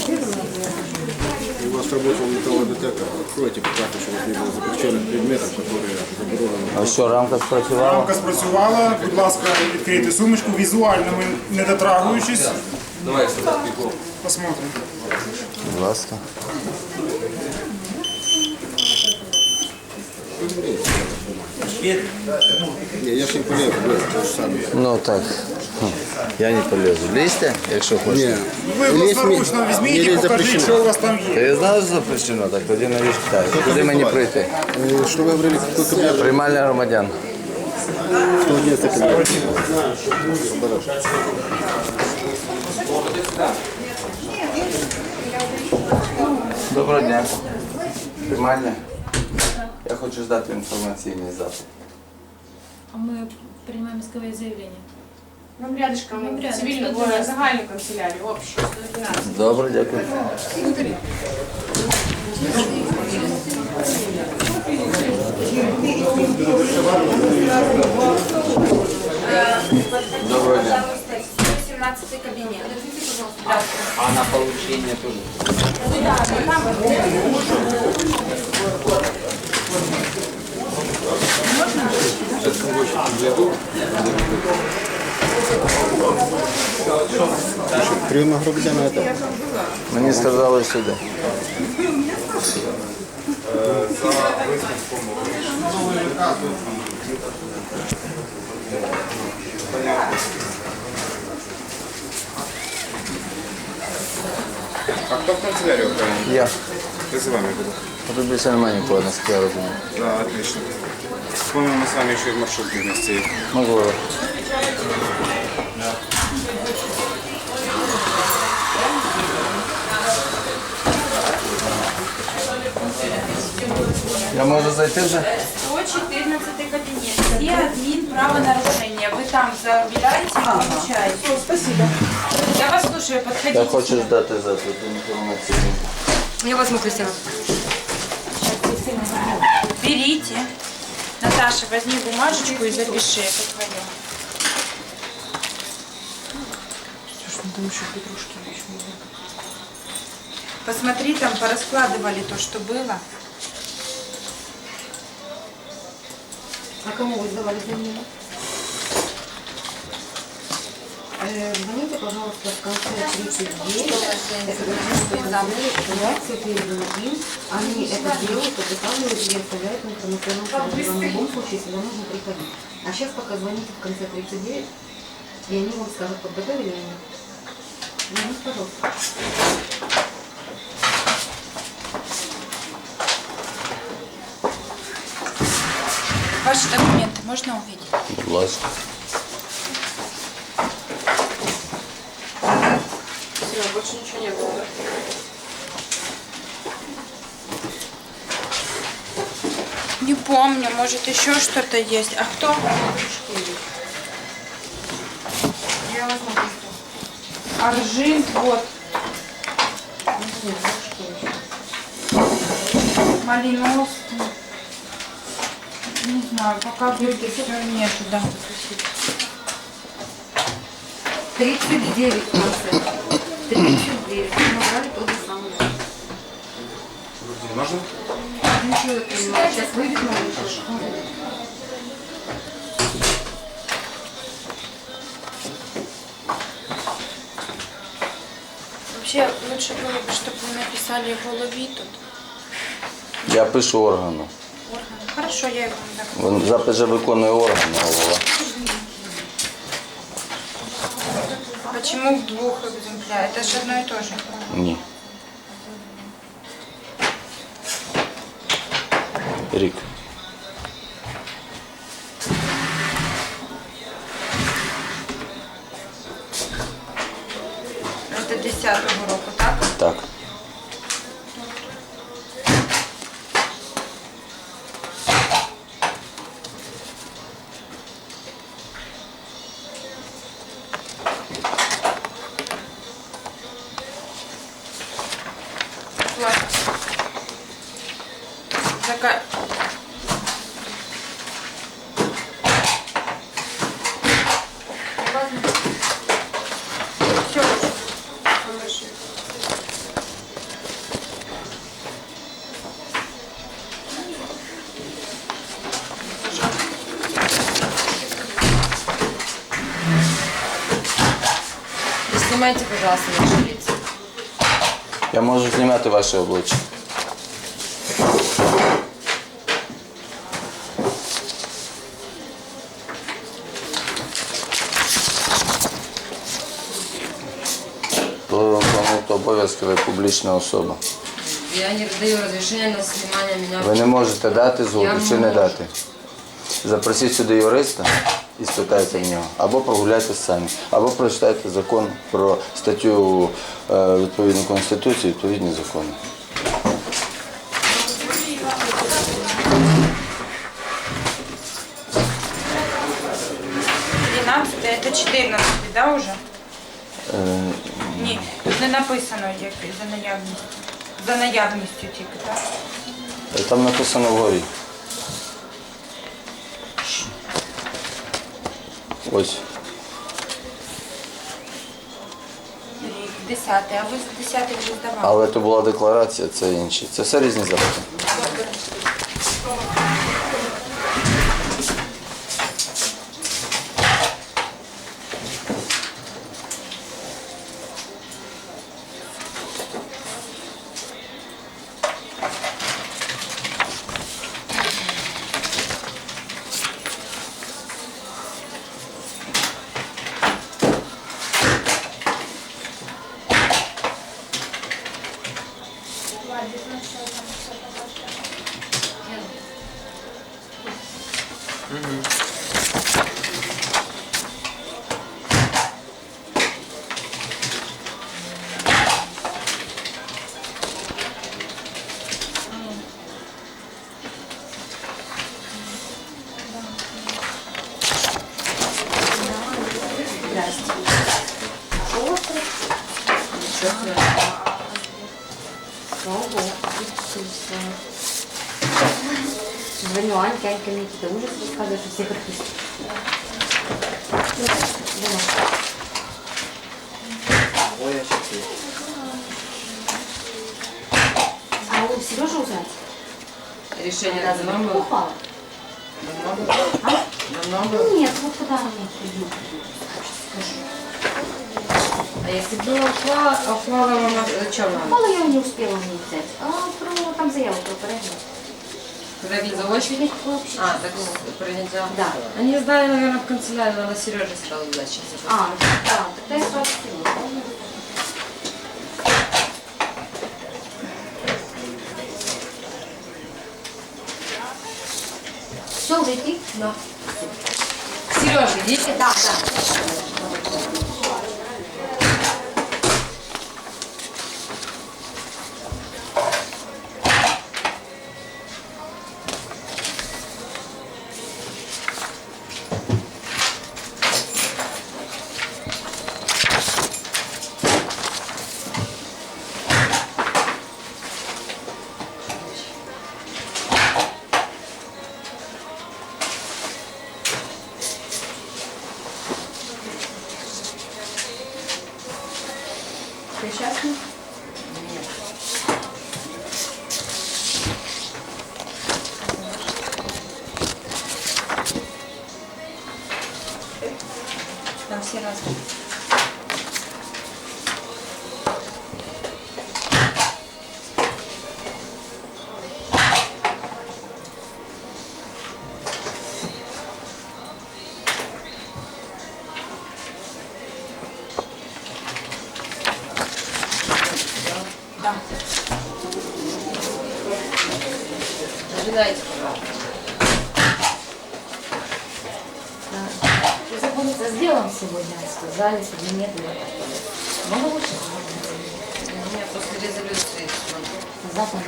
У вас работал металлодетектор. Откройте, покажите, что у вас не было запрещенных предметов, которые заборонены. А що, рамка спрацювала? Рамка спрацювала, будь ласка, відкрийте сумочку, візуально ми не дотрагуючись. Давай сюда пику. Посмотрим. Будь ласка. Не, я ж не вы же. Ну так. хм, Я не полезу. Лізьте, якщо хочете. Не, Ви лезть власноручно не- візьміть не і лезть покажіть, запрещено. що у вас там Та є. я знаю, що запрещено, так тоді навіщо питаю. Куди мені прийти? Э, Что вы говорили, какой кабинет? Приймальня громадян. 111 кабинет. Доброго дня. Приймальня. Я хочу здати інформаційний запит. А мы принимаем исковое заявление. Нам рядышком Нам рядом, цивільну 112. загальну канцелярію, общу, 112. Добре, дякую. Доброго дня. 17 кабинет. А на получение тоже? Приемная громадяна это. Мені сказали сюди. А кто в канцелярию охраняет? Я. Я за вами буду. А тут більше немає нікого, наскільки я розумію. Да, отлично. Помню, мы с вами еще и в маршрутке вместе. Можливо. Я можу зайти вже? 114 кабинет. Где админ правонарушения? Вы там заявляете и получаете. спасибо. Я вас слушаю, подходите. Я хочу здати запит інформаційний. Я возьму, Кристина. Берите. Наташа, возьми бумажечку и запиши. Это твое. Посмотри, там пораскладывали то, что было. А кому вы сдавали заявление? Э, Звоните, пожалуйста, в конце 39. Это информация передана им. Они это делают, подготавливают и оставляют в информационном шаблоне. В любом случае, сюда нужно приходить. А сейчас пока звоните в конце 39, и они вам скажут, подготовили или нет. Звоните, пожалуйста. Ваши документы можно увидеть? Будь ласка. Все, больше ничего не было. Не помню, может еще что-то есть. А кто? Я возьму. Аржинт, вот. Малиновский. Не знаю, пока будет все нету, да. 39 в конце. 39. Мы набрали тот же самый. Можно? Ничего, я понимаю. Сейчас выйдет новый шиш. Вообще лучше было бы, чтобы вы написали голові тут. Я пишу органу. Орган. Хорошо, я его так. Вон Запис же виконує орган, а голова. Почему в двух экземплярах? Это же одно и то же. Ні. Рік. Это 10-го року, Пожалуйста. Я можу знімати ваше обличчя. То виконуєте обов'язки ви публічна особа. Я не даю разрешения на снимание меня. Ви не можете дати згоду Я чи не можу. дати. Запросіть сюди юриста і спитайте в нього. Або прогуляйте самі, або прочитайте закон про статтю е, відповідну Конституції, відповідні закони. Это 14, да, уже? Е, Ні, тут не написано, як за наявністю. За наявністю тільки, так? Там написано вгорі. Ось. Рік, десятий, а ви за десятий вже здавали. Але то була декларація, це інші. Це все різні закони. Звоню Аньке, Анька мне какие-то ужасы рассказывает, что всех отпустит. А у Сережи узнать? Решение давно было? Давно было? Нет, вот когда она приду. А если было упала, а упала мама, зачем нам? Упала я не успела мне взять. А про там заяву про порядок. Продлить за очередь? А, так принято. Да. Они знали, наверное, в канцелярии, надо Сереже сразу дать сейчас. А, да, тогда я сразу сниму. Все, уже идти? Да. Сережа, идите. Да, да. Там всі разом. Да. Ожидайте, пожалуйста. Запомнится, сделан сегодня, сказали, что нет. Много лучше? Нет, после резолюции. Завтра.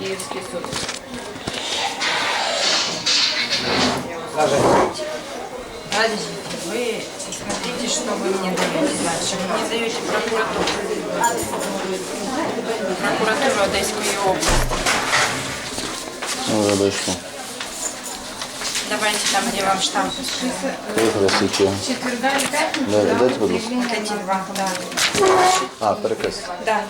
Киевский суд. Подождите, вы смотрите, что вы мне даете дальше. Вы мне даете прокуратуру. Прокуратуру Одесской области. Ну, вибачте. Давайте там, где вам штамп поставили. Поїхали слідчі. Четверга и пятница, Да, да? дайте, будь ласка. Вот эти два, да. А, переказ. Да,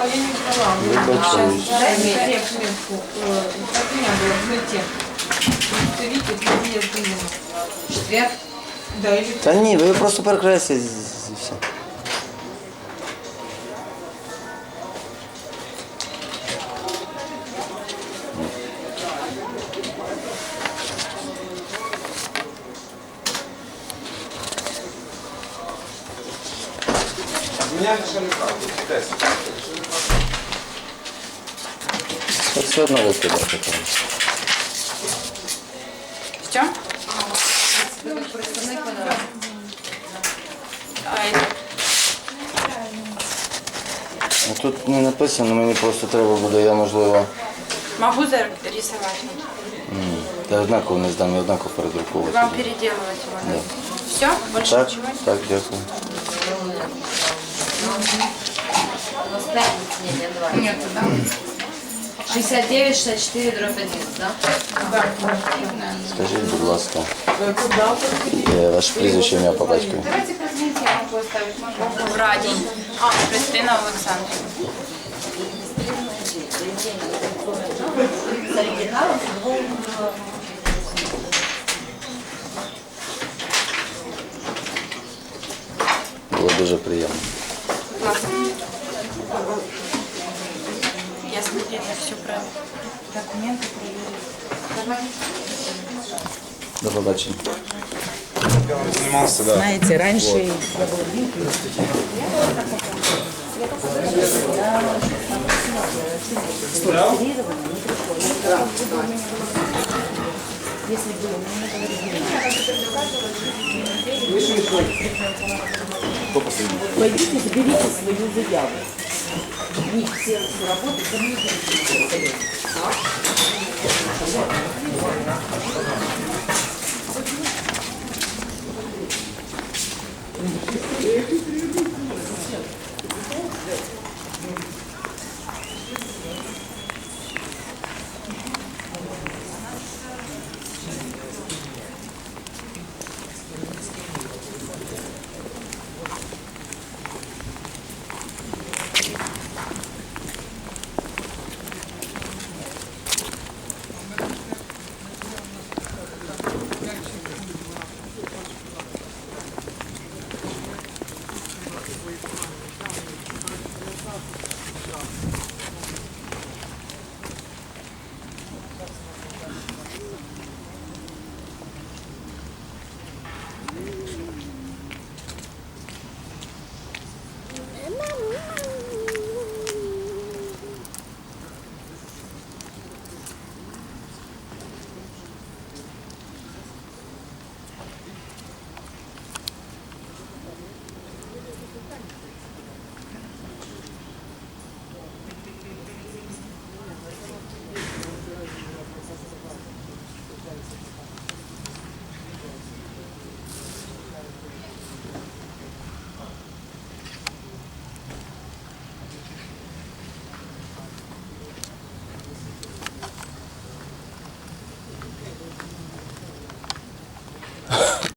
А я не брала. Вибачаюсь. Дайте мне клетку. Как у меня было в нете. Удостоверите, где я думала. Четверг? Да ні, ви просто перекреслюєте і все. Так все одно вистрілити. Що? Это Ну, тут не написано, мені просто треба буде, я можливо. могу зарисовать? м, Та однаково не здам, я однаково передруковувати. Вам буду. переделывать его, да? Все? Больше Так, ничего? нет? так, дякую. нет, да? 69, 64, дробь 1, да? Скажіть, будь ласка, е, ваше прізвище, ім'я по батькові. Давайте позвоните, я могу оставить. Можно? В Радень. А, Христина Александровна. Було дуже приємно. Классно. Я смотрела все правильно. Документы проверили. До побачення. Занимался, да. Знаете, раньше пойдите, заберите свою заяву. Них все работы, ко мне